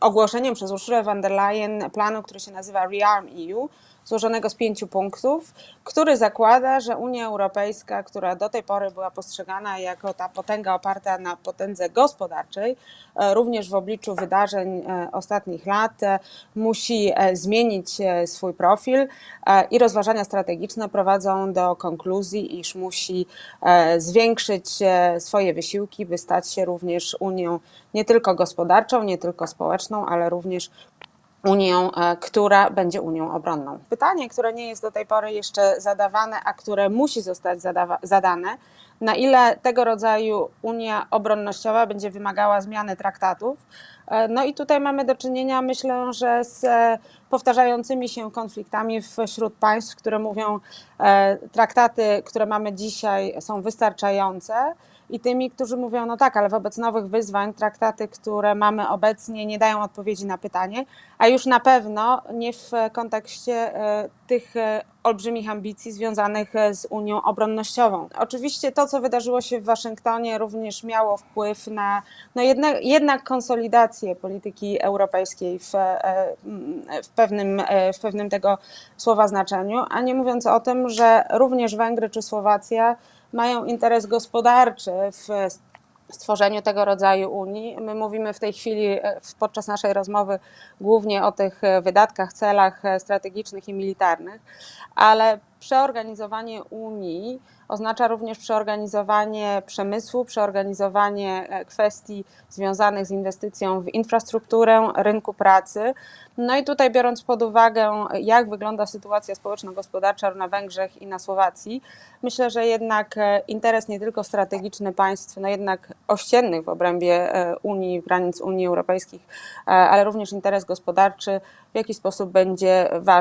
ogłoszeniem przez Ursulę von der Leyen planu, który się nazywa Rearm EU, złożonego z pięciu punktów, który zakłada, że Unia Europejska, która do tej pory była postrzegana jako ta potęga oparta na potędze gospodarczej, e, również w obliczu wydarzeń e, ostatnich lat, e, musi zmienić swój profil i rozważania strategiczne prowadzą do konkluzji, iż musi zwiększyć swoje wysiłki, by stać się również Unią nie tylko gospodarczą, nie tylko społeczną, ale również Unią, e, która będzie Unią obronną. Pytanie, które nie jest do tej pory jeszcze zadawane, a które musi zostać zadawa- zadane, na ile tego rodzaju Unia obronnościowa będzie wymagała zmiany traktatów. E, No i tutaj mamy do czynienia, myślę, że z e, powtarzającymi się konfliktami wśród państw, które mówią, e, traktaty, które mamy dzisiaj są wystarczające i tymi, którzy mówią, no tak, ale wobec nowych wyzwań traktaty, które mamy obecnie, nie dają odpowiedzi na pytanie, a już na pewno nie w kontekście tych e, olbrzymich ambicji związanych e, z Unią Obronnościową. Oczywiście to, co wydarzyło się w Waszyngtonie, również miało wpływ na no jednak, jednak konsolidację polityki europejskiej w, e, w, pewnym, w pewnym tego słowa znaczeniu, a nie mówiąc o tym, że również Węgry czy Słowacja mają interes gospodarczy w stworzeniu tego rodzaju Unii. My mówimy w tej chwili e, podczas naszej rozmowy głównie o tych e, wydatkach, celach e, strategicznych i militarnych, ale przeorganizowanie Unii oznacza również przeorganizowanie przemysłu, przeorganizowanie e, kwestii związanych z inwestycją w infrastrukturę, rynku pracy. No i tutaj biorąc pod uwagę, jak wygląda sytuacja społeczno-gospodarcza na Węgrzech i na Słowacji, myślę, że jednak e, interes nie tylko strategiczny państw, no jednak ościennych w obrębie e, Unii, granic Unii Europejskich, e, ale również interes gospodarczy w jaki sposób będzie ważył.